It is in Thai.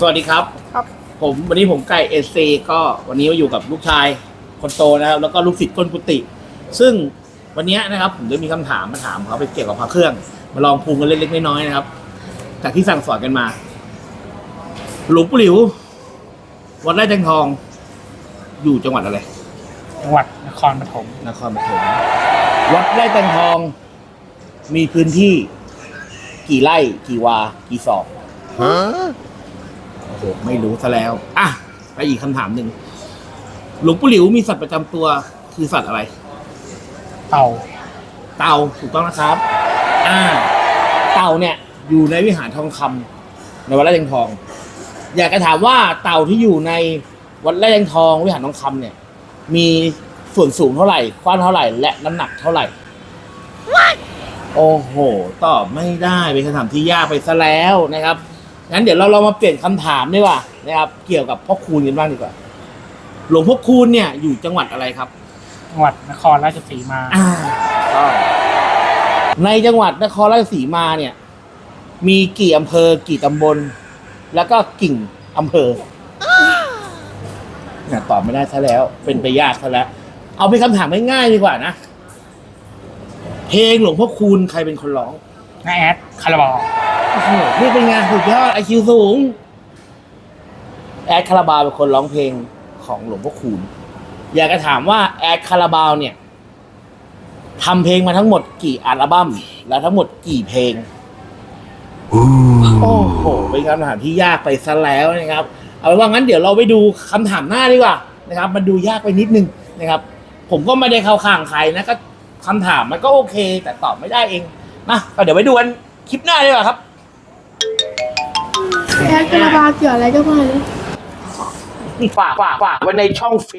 สวัสดีครับ ครับ ผมวันนี้ผมไก่เอซก็วันนี้มาอยู่กับลูกชายคนโตนะครับ แล้วก็ลูกศิษย์ก้นกุฏิซึ่งวันนี้นะครับ ผมได้มีคำถามมาถามเขาไปเกี่ยวกับพระเครื่อง มาลองภูมิกันเล็กๆน้อยๆนะครับ จากที่สั่งสอนกันมา หลวงปู่หลิว วัดไร่แตงทอง อยู่จังหวัดอะไร จังหวัดนครปฐมนครปฐมวัดไร่แตงทอง มีพื้นที่ กี่ไร่ กี่วา กี่ศอก โอ้โหไม่รู้ซะแล้ว อะไปอีกคำถามหนึ่งหลวงปู่หลิวมีสัตว์ประจำตัวคือสัตว์อะไร เต่าเต่าถูกต้องนะครับ อ่า เต่าเนี่ย อยู่ในวิหารทองคำในวัดไร่แตงทอง อยากจะถามว่าเต่าที่อยู่ในวัดไร่แตงทอง วิหารทองคำเนี่ย มีส่วนสูงเท่าไหร่กว้างเท่าไหร่ และน้ำหนักเท่าไหร่ โอ้โห ตอบไม่ได้เป็นคำถามที่ยากไปซะแล้วนะครับ งั้นเดี๋ยวเราเรามาเปลี่ยนคำถามดีกว่านะครับ เกี่ยวกับพ่อคูณกันบ้างดีกว่า หลวงพ่อคูณเนี่ยอยู่จังหวัดอะไรครับ จังหวัดนครราชสีมาอ่าก็ในจังหวัดนครราชสีมาเนี่ย มีกี่อำเภอกี่ตำบล แล้วก็กิ่งอำเภอเนี่ยตอบไม่ได้ซะแล้ว เป็นไปยากซะแล้ว เอาเป็นคำถามง่ายๆดีกว่านะ เพลงหลวงพ่อคูณใครเป็นคนร้องน้าแอดคาราบอล โอ้โหนี่เป็นไงานสุดยอดไอคิวสูง แอดคาราบาวเป็นคนร้องเพลงของหลวงพ่อคูณ อยากจะถามว่าแอดคาราบาวเนี่ยทำเพลงมาทั้งหมดกี่อัลบั้มและทั้งหมดกี่เพลง โอ้โห เป็นคำถามที่ยากไปซะแล้วนะครับ เอาเป็นว่างั้นเดี๋ยวเราไปดูคำถามหน้าดีกว่านะครับ มันดูยากไปนิดนึงนะครับ ผมก็ไม่ได้เข้าข้างใครนะก็คำถามมันก็โอเค แต่ตอบไม่ได้เองนะก็เดี๋ยวไปดูกันคลิปหน้าดีกว่าครับ แพ้กระบาวเกี่ยวอะไรก็ไม่รู้ ฝากฝากฝากไว้ในช่องฟิ